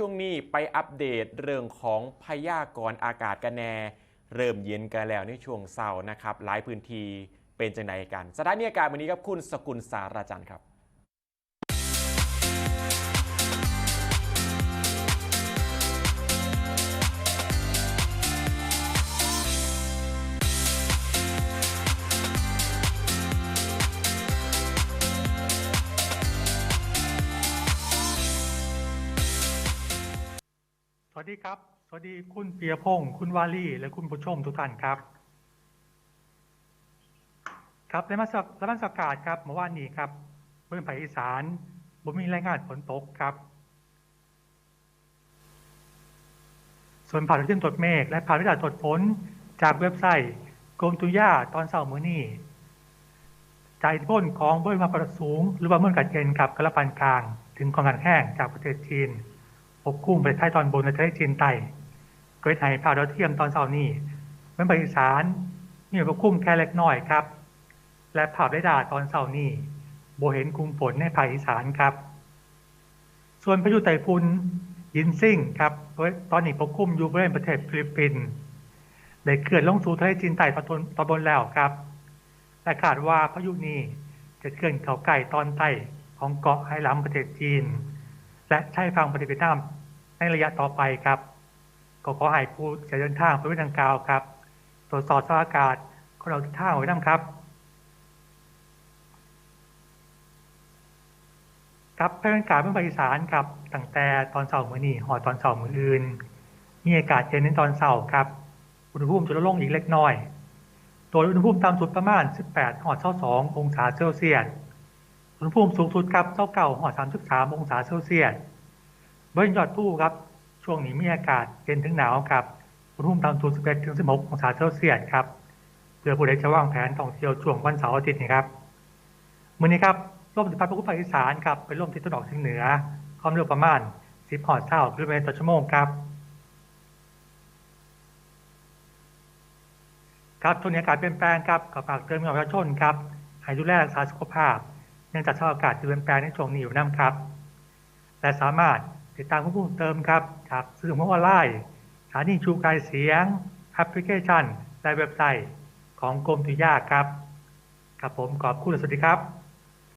ช่วงนี้ไปอัปเดตเรื่องของพยากรณ์อากาศกันแน่ เริ่มเย็นกันแล้วในช่วงเสาร์นะครับ หลายพื้นที่เป็นจังไดกันสถานีอากาศวันนี้ครับคุณสกุลสาราจันทร์ครับ วัสดีครับ สวัสดีคุณเปียพงศ์คุณวาลีและคุณผู้ชมทุกท่านครับ ครับในมาสและมาสกาศครับเมื่อวานนี้ครับเมื่อภาคอีสานบ่มีรายงานฝนตกครับ ส่วนผ่านเรื่องตรวจเมฆและผ่านวิชาตรวจฝนจากเว็บไซต์กรมตุยาตอนเสาร์มื้อนี้จากอิทธิพลของบริเวณความกดอากาศสูง หรือว่าเมื่อกัดเย็นครับกระปานกลาง ถึงความกดอากาศแห้งจากประเทศจีน ปกคลุมประเทศไทยตอนบนและทะเลจีนใต้เกิดให้ภาคดาวเทียมตอนเช้านี้เป็นภาคอีสานมีปกคลุมแค่เล็กน้อยครับ และภาพเรดาตอนเช้านี้โบเห็นกลุ่มฝนในภาคอีสานครับ ส่วนพายุไต้ฝุ่นยินซิ่งครับตอนนี้ปกคลุมอยู่บริเวณประเทศฟิลิปปินส์ได้เคลื่อนลงสู่ทะเลจีนใต้ตอนบนตอนบนแล้วครับและคาดว่าพายุนี้จะเคลื่อนเข้าใกล้ตอนใต้ของเกาะไหหลำประเทศจีน และใช้ฟังปฏิบัติหน้า ในระยะต่อไปครับก็ขอให้ผู้จะเดินทางไปวิทางกล่าวครับ ตรวจสอบสภาพอากาศของเราทุกท่าไว้น้ำครับครับเพื่อนการเมื่อภาคอีสานครับตั้งแต่ตอนเช้ามื้อนี้หอดตอนเช้ามื้ออื่น มีอากาศเย็นในตอนเช้าครับ อุณหภูมิจะลดลงอีกเล็กน้อย ตัวอุณหภูมิต่ำสุดประมาณ 18หอด22องศาเซลเซียส อุณหภูมิสูงสุดครับเท่าเก่าหอด33 องศาเซลเซียส บริเวณยอดภูครับ ช่วงนี้มีอากาศเย็นถึงหนาวครับอุณหภูมิต่ำสุด11ถึง16องศาเซลเซียสครับเพื่อผู้ใดจะวางแผนท่องเที่ยวช่วงวันเสาร์อาทิตย์นี้ครับมื้อนี้ครับลมที่พัดพายุภาคอีสานครับเป็นลมที่ตะวันออกเฉียงเหนือความเร็วประมาณ 10หอดเท่ากิโลเมตรต่อชั่วโมงครับครับช่วงนี้อากาศเปลี่ยนแปลงครับกับฝากเตือนประชาชนครับให้ดูแลรักษาสุขภาพ เนื่องจากสภาพอากาศที่เปลี่ยนแปลงในช่วงนี้อยู่น้ำครับ และสามารถ ติดตามข้อมูลเติมครับ จากสื่อมวลออนไลน์สถานีชูกายเสียงแอปพลิเคชันและเว็บไซต์ของกรมทุยาครับครับผมขอบคุณและสวัสดีครับ